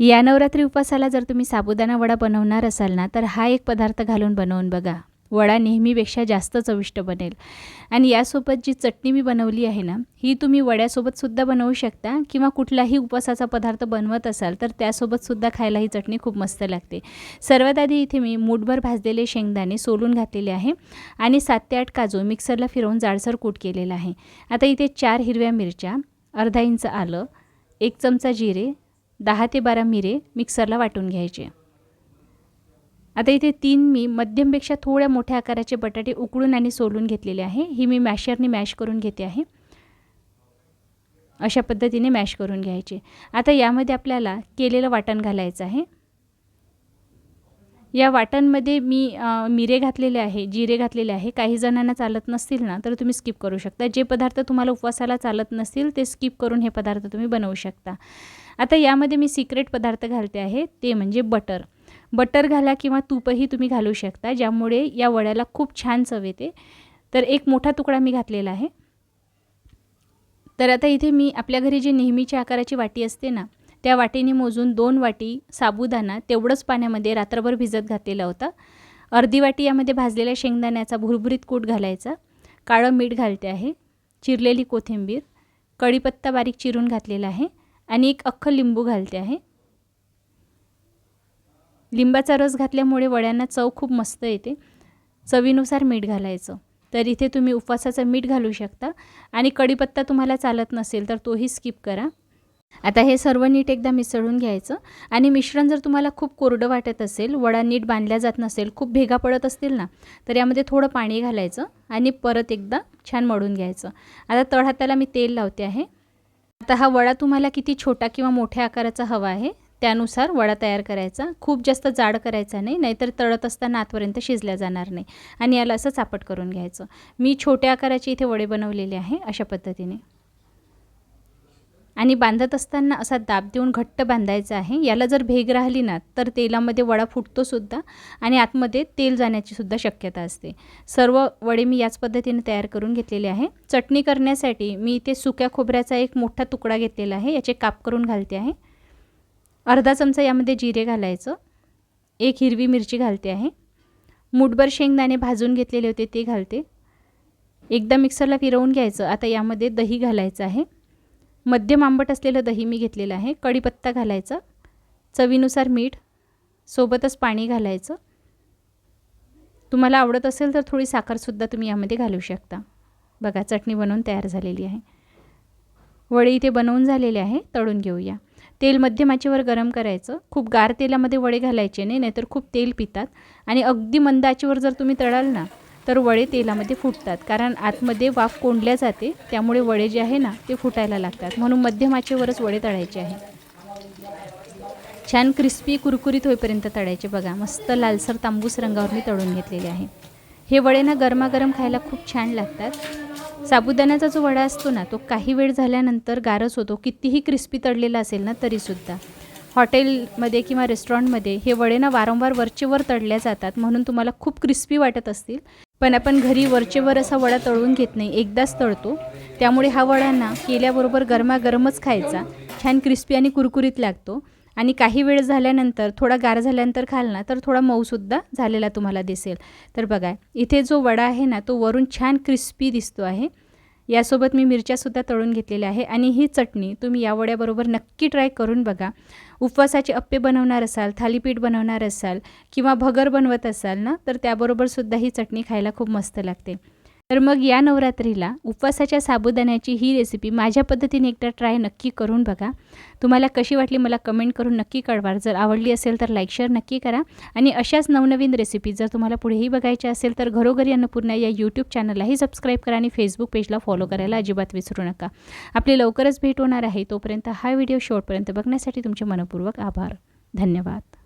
या नवरात्री उपासाला जर तुम्ही साबुदाणा वडा बनवणार असाल ना तर हा एक पदार्थ घालून बनवून बघा. वडा नेहमीपेक्षा जास्त चविष्ट बनेल. आणि यासोबत जी चटणी मी बनवली आहे ना ही तुम्ही वड्यासोबतसुद्धा बनवू शकता किंवा कुठलाही उपासाचा पदार्थ बनवत असाल तर त्यासोबतसुद्धा खायला ही चटणी खूप मस्त लागते. सर्वात आधी इथे मी मूठभर भाजलेले शेंगदाणे सोलून घातलेले आहे आणि सात ते आठ काजू मिक्सरला फिरवून जाडसर कूट केलेला आहे. आता इथे चार हिरव्या मिरच्या अर्धा इंच आलं एक चमचा जिरे दहा ते बारा मिरे मिक्सरला वाटून घ्यायचे. आता इथे तीन मी मध्यमपेक्षा थोड्या मोठ्या आकाराचे बटाटे उकळून आणि सोलून घेतलेले आहे. ही मी मॅशरने मॅश करून घेते आहे. अशा पद्धतीने मॅश करून घ्यायचे. आता यामध्ये आपल्याला केलेलं वाटण घालायचं आहे. या वाटणमध्ये मी मिरे घातलेले आहे जिरे घातलेले आहे. काही जणांना चालत नसतील ना तर तुम्ही स्किप करू शकता. जे पदार्थ तुम्हाला उपवासाला चालत नसतील ते स्किप करून हे पदार्थ तुम्ही बनवू शकता. आता यामध्ये मी सिक्रेट पदार्थ घालते आहे ते म्हणजे बटर बटर घाला किंवा तूपही तुम्ही घालू शकता ज्यामुळे या वड्याला खूप छान चव येते. तर एक मोठा तुकडा मी घातलेला आहे. तर आता इथे मी आपल्या घरी जी नेहमीच्या आकाराची वाटी असते ना त्या वाटीने मोजून दोन वाटी साबुदाणा तेवढंच पाण्यामध्ये रात्रभर भिजत घातलेला होता. अर्धी वाटी यामध्ये भाजलेल्या शेंगदाण्याचा भुरभुरीत कूट घालायचा. काळं मीठ घालते आहे. चिरलेली कोथिंबीर. कढीपत्ता बारीक चिरून घातलेला आहे. आणि एक अख्खं लिंबू घालते आहे. लिंबाचा रस घातल्यामुळे वड्यांना चव खूप मस्त येते. चवीनुसार मीठ घालायचं. तर इथे तुम्ही उपवासाचं मीठ घालू शकता. आणि कढीपत्ता तुम्हाला चालत नसेल तर तोही स्किप करा. आता हे सर्व नीट एकदा मिसळून घ्यायचं. आणि मिश्रण जर तुम्हाला खूप कोरडं वाटत असेल वडा नीट बांधल्या जात नसेल खूप भेगा पडत असतील ना तर यामध्ये थोडं पाणी घालायचं आणि परत एकदा छान मळून घ्यायचं. आता तळ हाताला मी तेल लावते आहे. आता हा वडा तुम्हाला किती छोटा किंवा मोठ्या आकाराचा हवा आहे त्यानुसार वडा तयार करायचा. खूप जास्त जाड करायचा नाही नाहीतर तळत असताना आतपर्यंत शिजल्या जाणार नाही. आणि याला असं चापट करून घ्यायचं. मी छोट्या आकाराचे इथे वडे बनवलेले आहे अशा पद्धतीने. आणि बांधत असताना असा दाब देऊन घट्ट बांधायचा आहे. याला जर भेग राहिली ना तर तेलामध्ये वडा फुटतोसुद्धा आणि आतमध्ये तेल जाण्याची सुद्धा शक्यता असते. सर्व वडे मी याच पद्धतीने तयार करून घेतलेले आहे. चटणी करण्यासाठी मी इथे सुक्या खोबऱ्याचा एक मोठा तुकडा घेतलेला आहे. याचे काप करून घालते आहे. अर्धा चमचा यामध्ये जिरे घालायचं. एक हिरवी मिरची घालते आहे. मुठभर शेंगदाणे भाजून घेतलेले होते ते घालते. एकदा मिक्सरला फिरवून घ्यायचं. आता यामध्ये दही घालायचं आहे. मध्यम आंबट असलेलं दही मी घेतलेलं आहे. कढीपत्ता घालायचा. चवीनुसार मीठ. सोबतच पाणी घालायचं. तुम्हाला आवडत असेल तर थोडी साखरसुद्धा तुम्ही यामध्ये घालू शकता. बघा चटणी बनवून तयार झालेली आहे. वडे इथे बनवून झालेले आहे. तळून घेऊया. तेल मध्यम आचेवर गरम करायचं. खूप गार तेलामध्ये वडे घालायचे नाही नाहीतर खूप तेल पितात. आणि अगदी मंद आचेवर जर तुम्ही तळाल ना तर वडे तेलामध्ये फुटतात. कारण आतमध्ये वाफ कोंडल्या जाते त्यामुळे वडे जे आहे ना ते फुटायला लागतात. म्हणून मध्यम आचेवरच वडे तळायचे आहे. छान क्रिस्पी कुरकुरीत होईपर्यंत तळायचे बघा. मस्त लालसर तांबूस रंगावर मी तळून घेतलेले आहे. हे वडे ना गरमागरम खायला खूप छान लागतात. साबुदाण्याचा जो वडा असतो ना तो काही वेळ झाल्यानंतर गारच होतो. कितीही क्रिस्पी तळलेला असेल ना तरीसुद्धा. हॉटेलमध्ये किंवा रेस्टॉरंटमध्ये हे वडे ना वारंवार वरचेवर तळल्या जातात. म्हणून तुम्हाला खूप क्रिस्पी वाटत असतील. पण आपण घरी वरचेवर असा वडा तळून घेत नाही एकदाच तळतो. त्यामुळे हा वडा ना केल्याबरोबर गरमागरमच खायचा. छान क्रिस्पी आणि कुरकुरीत लागतो. आणि काही वेळ झाल्यानंतर थोडा गार झाल्यानंतर खाल ना तर थोडा मऊसुद्धा झालेला तुम्हाला दिसेल. तर बघा इथे जो वडा आहे ना तो वरून छान क्रिस्पी दिसतो आहे. यासोबत मी मिरच्यासुद्धा तळून घेतलेल्या आहे आणि ही चटणी तुम्ही या वड्याबरोबर नक्की ट्राय करून बघा. उपवासाचे अप्पे बनवणार असाल थालीपीठ बनवणार असाल किंवा भगर बनवत असाल ना तर त्याबरोबरसुद्धा ही चटणी खायला खूप मस्त लागते. तर मग या नवरात्रीला उपवासाच्या साबुदाण्याची ही रेसिपी माझ्या पद्धतीने एकदा ट्राय नक्की करून बघा. तुम्हाला कशी वाटली मला कमेंट करून नक्की कळवा. जर आवडली असेल तर लाईक शेअर नक्की करा. आणि अशाच नवनवीन रेसिपी जर तुम्हाला पुढेही बघायच्या असेल तर घरोघरी अन्नपूर्णा या यूट्यूब चॅनललाही सबस्क्राईब करा आणि फेसबुक पेजला फॉलो करायला अजिबात विसरू नका. आपली लवकरच भेट होणार आहे. तोपर्यंत हा व्हिडिओ शेवटपर्यंत बघण्यासाठी तुमचे मनपूर्वक आभार. धन्यवाद.